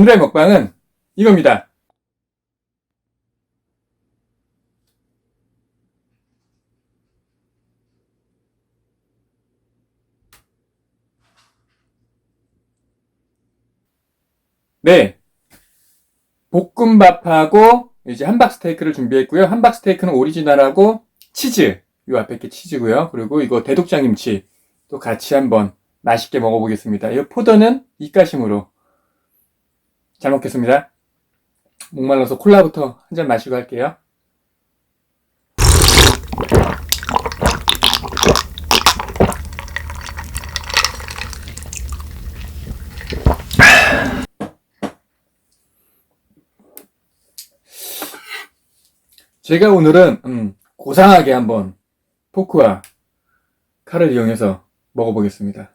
오늘의 먹방은 이겁니다. 네. 볶음밥하고 이제 함박 스테이크를 준비했고요. 함박 스테이크는 오리지널하고 치즈. 요 앞에 게 치즈고요. 그리고 이거 대독장 김치 또 같이 한번 맛있게 먹어보겠습니다. 이 포도는 입가심으로 잘 먹겠습니다. 목말라서 콜라부터 한 잔 마시고 할게요. 제가 오늘은 음, 고상하게 한번 포크와 칼을 이용해서 먹어보겠습니다.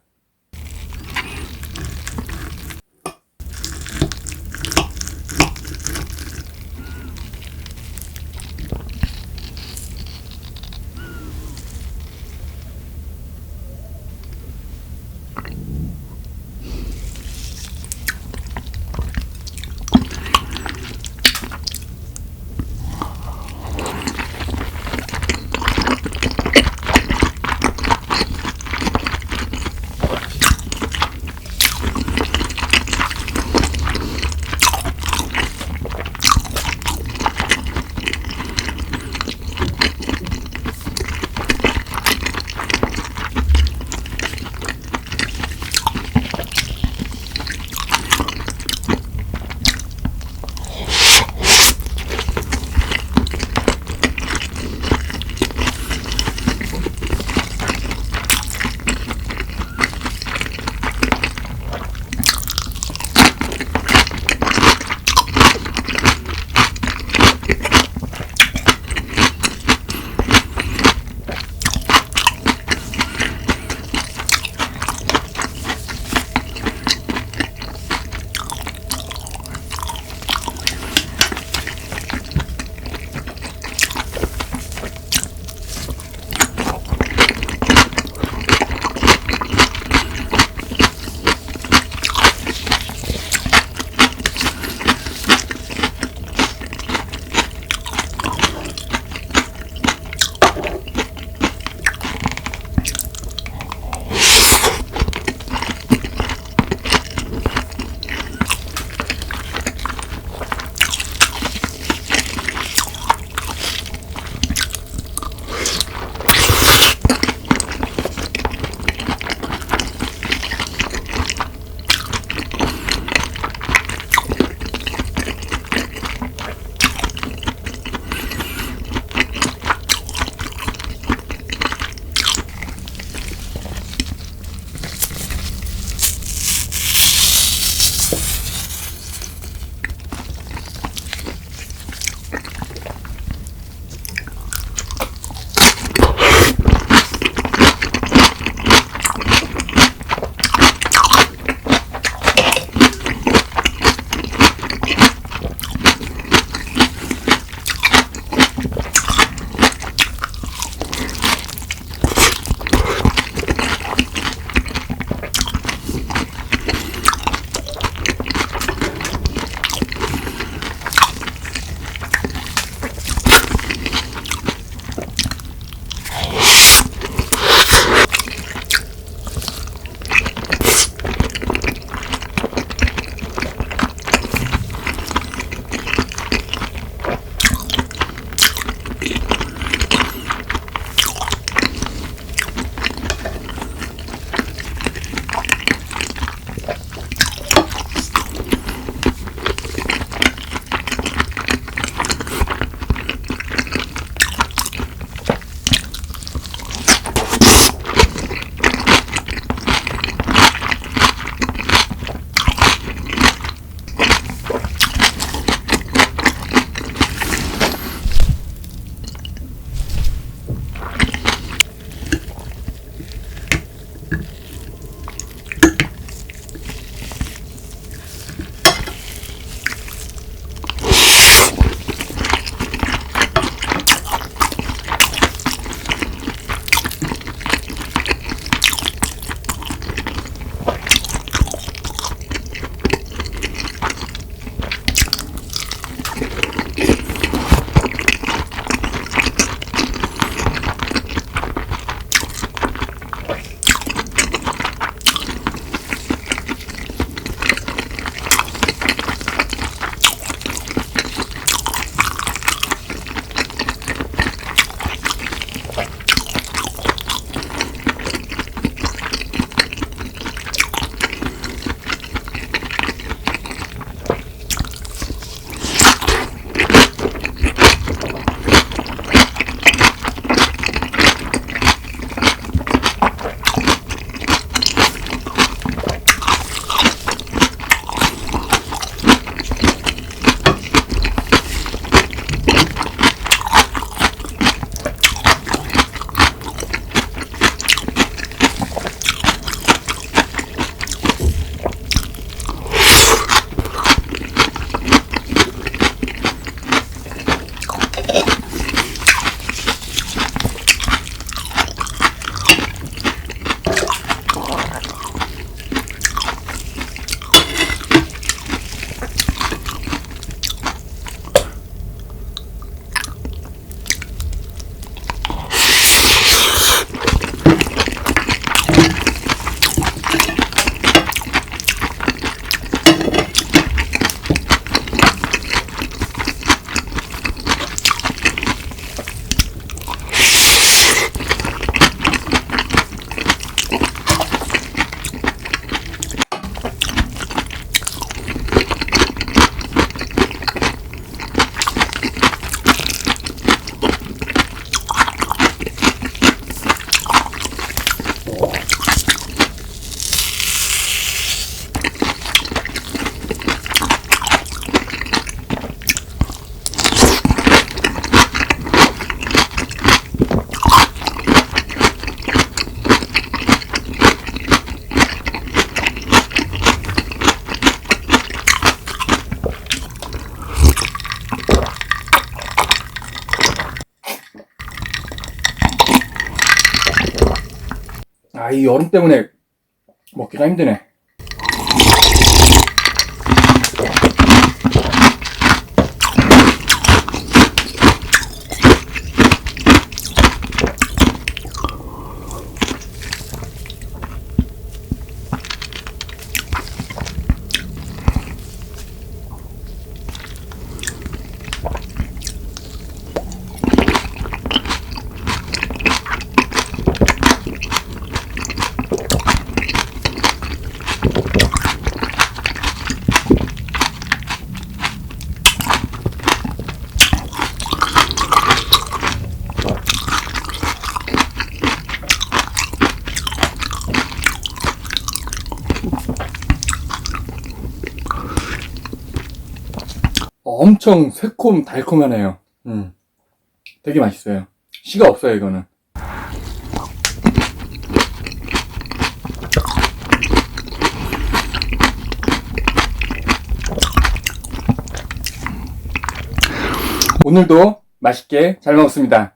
아, 이 여름 때문에 먹기가 힘드네. 엄청 새콤 달콤하네요. 음. 되게 맛있어요. 씨가 없어요, 이거는. 오늘도 맛있게 잘 먹었습니다.